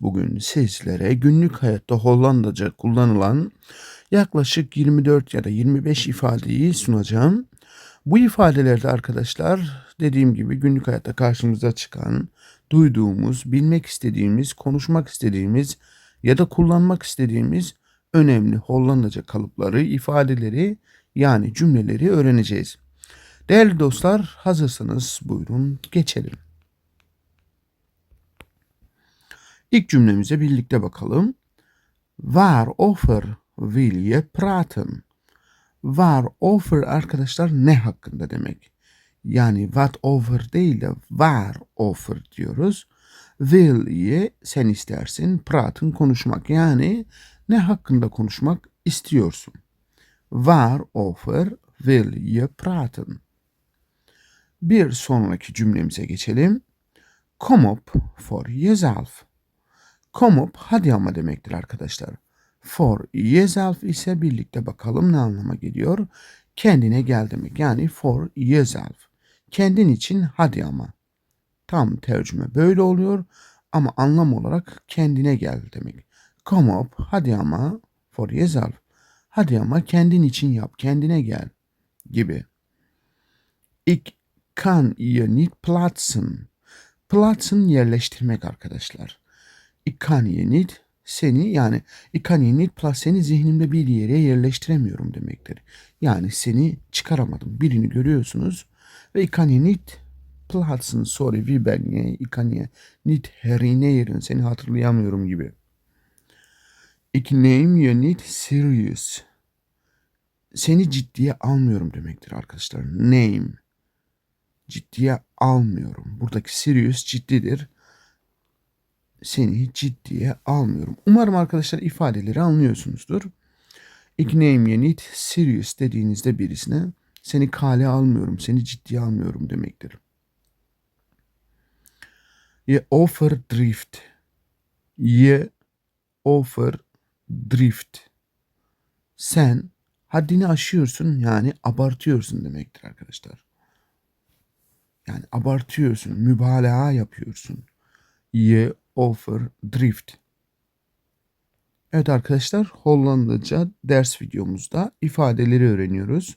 Bugün sizlere günlük hayatta Hollandaca kullanılan yaklaşık 24 ya da 25 ifadeyi sunacağım. Bu ifadelerde arkadaşlar dediğim gibi günlük hayatta karşımıza çıkan, duyduğumuz, bilmek istediğimiz, konuşmak istediğimiz ya da kullanmak istediğimiz önemli Hollandaca kalıpları, ifadeleri yani cümleleri öğreneceğiz. Değerli dostlar hazırsanız buyurun geçelim. İlk cümlemize birlikte bakalım. Waarover wil je praten? Waarover arkadaşlar ne hakkında demek. Yani what over değil de waar over diyoruz. Will ye sen istersin. Praten konuşmak. Yani ne hakkında konuşmak istiyorsun. Waarover wil je praten? Bir sonraki cümlemize geçelim. Kom op for jezelf. Kom op hadi ama demektir arkadaşlar. For jezelf ise birlikte bakalım ne anlama geliyor. Kendine gel demek. Yani for jezelf. Kendin için hadi ama. Tam tercüme böyle oluyor ama anlam olarak kendine gel demek. Kom op hadi ama for jezelf. Hadi ama kendin için yap, kendine gel gibi. Ik kan je niet plaatsen. Plaatsen yerleştirmek arkadaşlar. Ik kan je niet seni yani ik kan je niet plaats seni zihnimde bir yere yerleştiremiyorum demektir. Yani seni çıkaramadım. Birini görüyorsunuz ve ik kan je niet plaatsen sorry wie ben je ik kan je niet herinneren seni hatırlayamıyorum gibi. Ik neem je niet serious. Seni ciddiye almıyorum demektir arkadaşlar. Name. Ciddiye almıyorum. Buradaki serious ciddidir. Seni ciddiye almıyorum. Umarım arkadaşlar ifadeleri anlıyorsunuzdur. Ik neem je niet serious dediğinizde birisine seni kale almıyorum, seni ciddiye almıyorum demektir. Je overdrift. Je overdrift. Sen haddini aşıyorsun yani abartıyorsun demektir arkadaşlar. Yani abartıyorsun, mübalağa yapıyorsun. Je overdrift. Evet arkadaşlar Hollandaca ders videomuzda ifadeleri öğreniyoruz.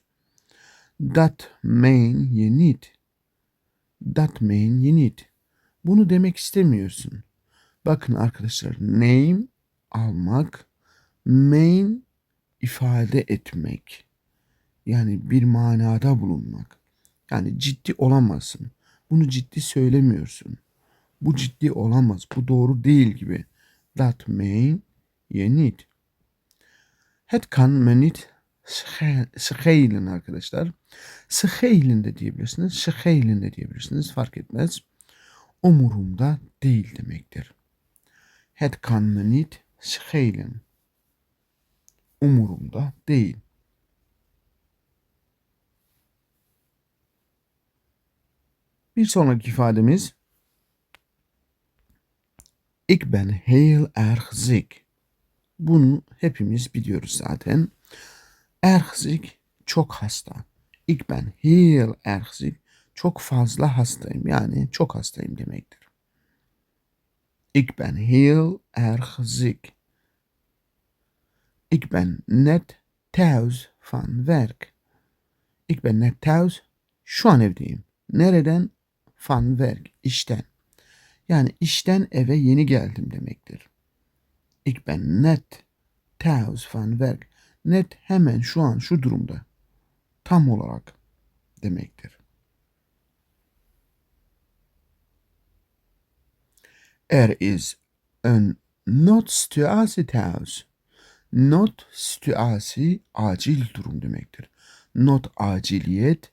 Dat meen je niet. Dat meen je niet. Bunu demek istemiyorsun. Bakın arkadaşlar name almak, main ifade etmek. Yani bir manada bulunmak. Yani ciddi olamazsın. Bunu ciddi söylemiyorsun. Bu ciddi olamaz. Bu doğru değil gibi. Dat meen je niet. Het kan me niet schelen arkadaşlar. Schelen de diyebilirsiniz. Schelen de diyebilirsiniz. Fark etmez. Umurumda değil demektir. Het kan me niet. Umurumda değil. Bir sonraki ifademiz Ik ben heel erg ziek. Bunu hepimiz biliyoruz zaten. Erg ziek, çok hasta. Ik ben heel erg ziek. Çok fazla hastayım. Yani çok hastayım demektir. Ik ben heel erg ziek. Ik ben net thuis van werk. Ik ben net thuis. Şu an evdeyim. Nereden? Van werk. işten. Yani işten eve yeni geldim demektir. Ik ben net thuis van werk. Net hemen şu an şu durumda. Tam olarak demektir. Er is een noodsituatie thuis. Not situatie acil durum demektir. Not aciliyet,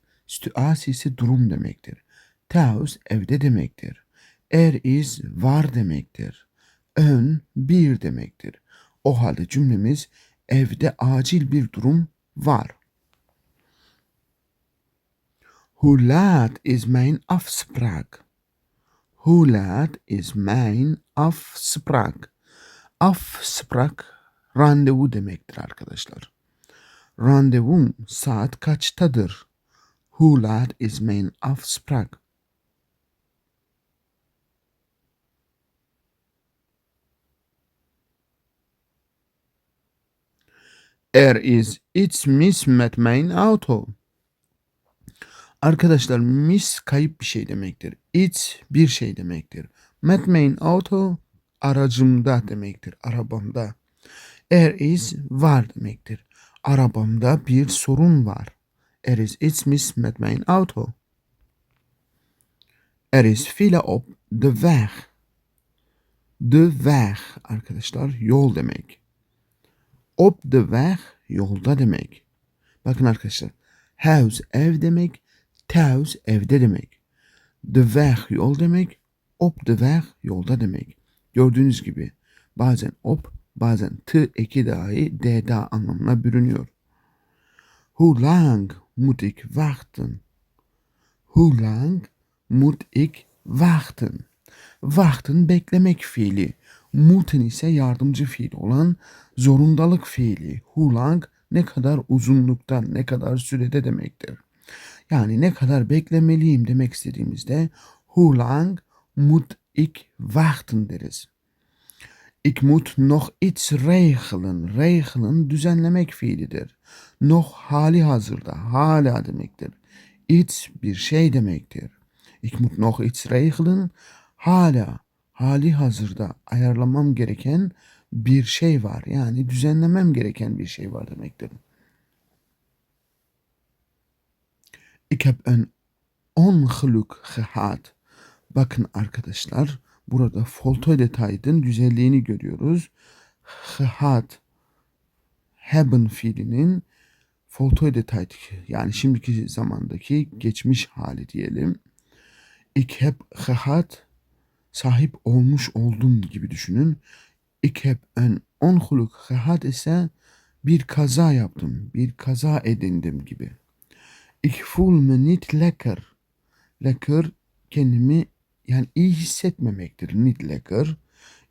ise durum demektir. Thuis evde demektir. Er is var demektir. Ön bir demektir. O halde cümlemiz evde acil bir durum var. Hoe laat is mijn afspraak? Hoe laat is mijn afspraak? Afspraak randevu demektir arkadaşlar. Randevum saat kaçtadır? Hoe laat is mijn afspraak? Er is it's miss met mein Auto. Arkadaşlar miss kayıp bir şey demektir. It's bir şey demektir. Met mein Auto aracımda demektir. Arabamda. Er is var demektir. Arabamda bir sorun var. Er is iets mis met mijn auto. Er is file op de weg. De weg arkadaşlar yol demek. Op de weg yolda demek. Bakın arkadaşlar. Huis ev demek. Thuis evde demek. De weg yol demek. Op de weg yolda demek. Gördüğünüz gibi bazen op bazen t eki dahi d da anlamına bürünüyor. Hoe lang moet ik wachten? Hoe lang moet ik wachten? Wachten beklemek fiili. Moeten ise yardımcı fiil olan zorundalık fiili. Hoe lang ne kadar uzunlukta, ne kadar sürede demektir. Yani ne kadar beklemeliyim demek istediğimizde hoe lang moet ik wachten deriz. Ik moet nog iets regelen. Regelen düzenlemek fiilidir. Noch hali hazırda, hala demektir. Iets bir şey demektir. Ik moet nog iets regelen. Hala, hali hazırda ayarlamam gereken bir şey var. Yani düzenlemem gereken bir şey var demektir. Ik heb een ongeluk gehad. Bakın arkadaşlar burada Volteuil-Detail'in güzelliğini görüyoruz. Gehad haben fiilinin Volteuil-Detail yani şimdiki zamandaki geçmiş hali diyelim. Ik heb gehad sahip olmuş oldum gibi düşünün. Ik heb een ongeluk gehad ise bir kaza yaptım, bir kaza edindim gibi. Ik voel me niet lekker. Lekker kendimi yani iyi hissetmemektir. Niet lekker.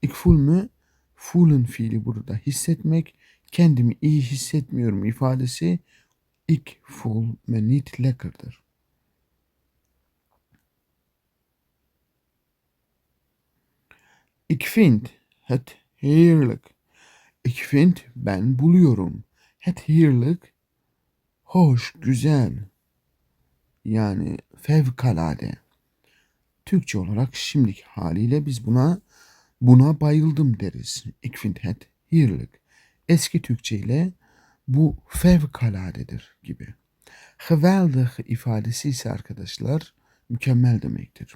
Ik voel me voelen fiili burada hissetmek. Kendimi iyi hissetmiyorum ifadesi ik voel me niet lekkerdir. Ik vind het heerlijk. Ik vind ben buluyorum. Het heerlijk hoş, güzel. Yani fevkalade. Türkçe olarak şimdiki haliyle biz buna buna bayıldım deriz. Ik vind het heerlijk. Eski Türkçe ile bu fevkaladedir gibi. Geweldig ifadesi ise arkadaşlar mükemmel demektir.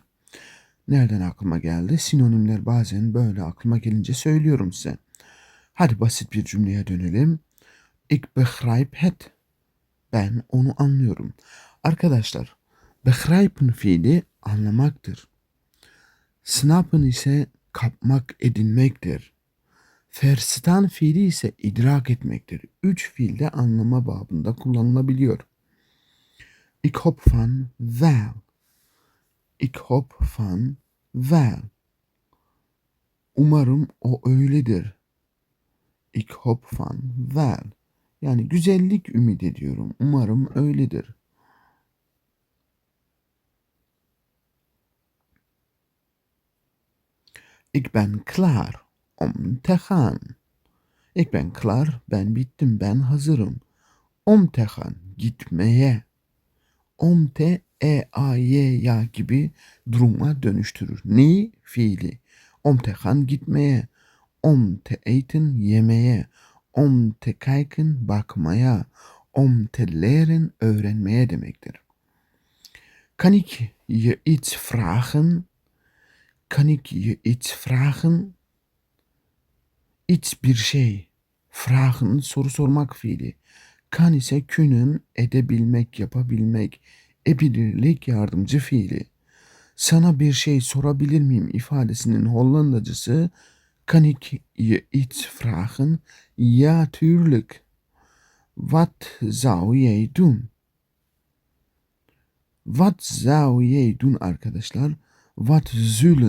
Nereden aklıma geldi? Sinonimler bazen böyle aklıma gelince söylüyorum size. Hadi basit bir cümleye dönelim. Ik begrijp het. Ben onu anlıyorum. Arkadaşlar, begrijpen fiili anlamaktır. Snappen ise kapmak, edinmektir. Verstaan fiili ise idrak etmektir. Üç fiilde anlama babında kullanılabiliyor. Ik hop van wel. Ik hop van wel. Umarım o öyledir. Ik hop van wel. Yani güzellik ümit ediyorum. Umarım öyledir. Ik ben klaar om te gaan. Ik ben klaar, ben bittim, ben hazırım. Om te gaan, gitmeye. Om te, e, a, y, ya gibi duruma dönüştürür. Neyi? Fiili. Om te gaan, gitmeye. Om te eten, yemeye. Om te kijken, bakmaya. Om te leren, öğrenmeye demektir. Kan ik je iets vragen? Kan ik je iets vragen? Iets bir şey. Fragen soru sormak fiili. Kan ise kunnen edebilmek, yapabilmek, ebilirlik yardımcı fiili. Sana bir şey sorabilir miyim ifadesinin Hollandacısı kan ik je iets vragen? Ja, tuurlijk. Wat zou jij doen? What zou jij doen arkadaşlar? What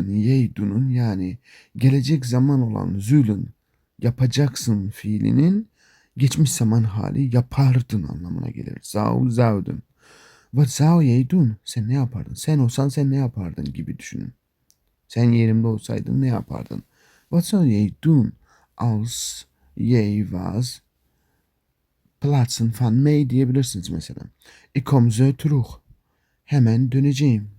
jij doen yani gelecek zaman olan zullen yapacaksın fiilinin geçmiş zaman hali yapardın anlamına gelir. Zouden. What zou jij doen? Sen ne yapardın? Sen olsan sen ne yapardın gibi düşünün. Sen yerimde olsaydın ne yapardın? Zou jij doen als jij was plaatsen van mij diyebilirsiniz mesela. Ik kom zo terug. Hemen döneceğim.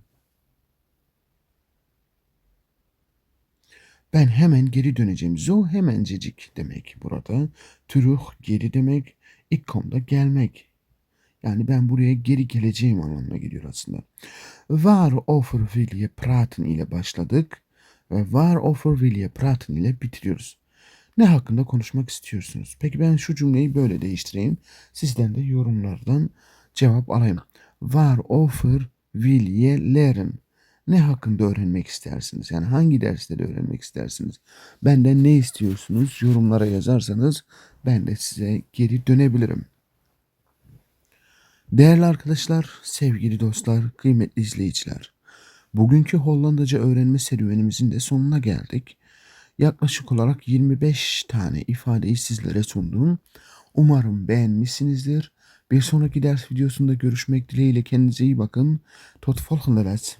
Ben hemen geri döneceğim. Zo hemencecik demek burada. Terug geri demek. Ik kom da gelmek. Yani ben buraya geri geleceğim anlamına geliyor aslında. Waarover wil je praten ile başladık ve waarover will je praten ile bitiriyoruz. Ne hakkında konuşmak istiyorsunuz? Peki ben şu cümleyi böyle değiştireyim. Sizden de yorumlardan cevap alayım. Waarover will je leren? Ne hakkında öğrenmek istersiniz? Yani hangi dersleri öğrenmek istersiniz? Benden ne istiyorsunuz? Yorumlara yazarsanız ben de size geri dönebilirim. Değerli arkadaşlar, sevgili dostlar, kıymetli izleyiciler. Bugünkü Hollandaca öğrenme serüvenimizin de sonuna geldik. Yaklaşık olarak 25 tane ifadeyi sizlere sundum. Umarım beğenmişsinizdir. Bir sonraki ders videosunda görüşmek dileğiyle kendinize iyi bakın. Tot volgende les.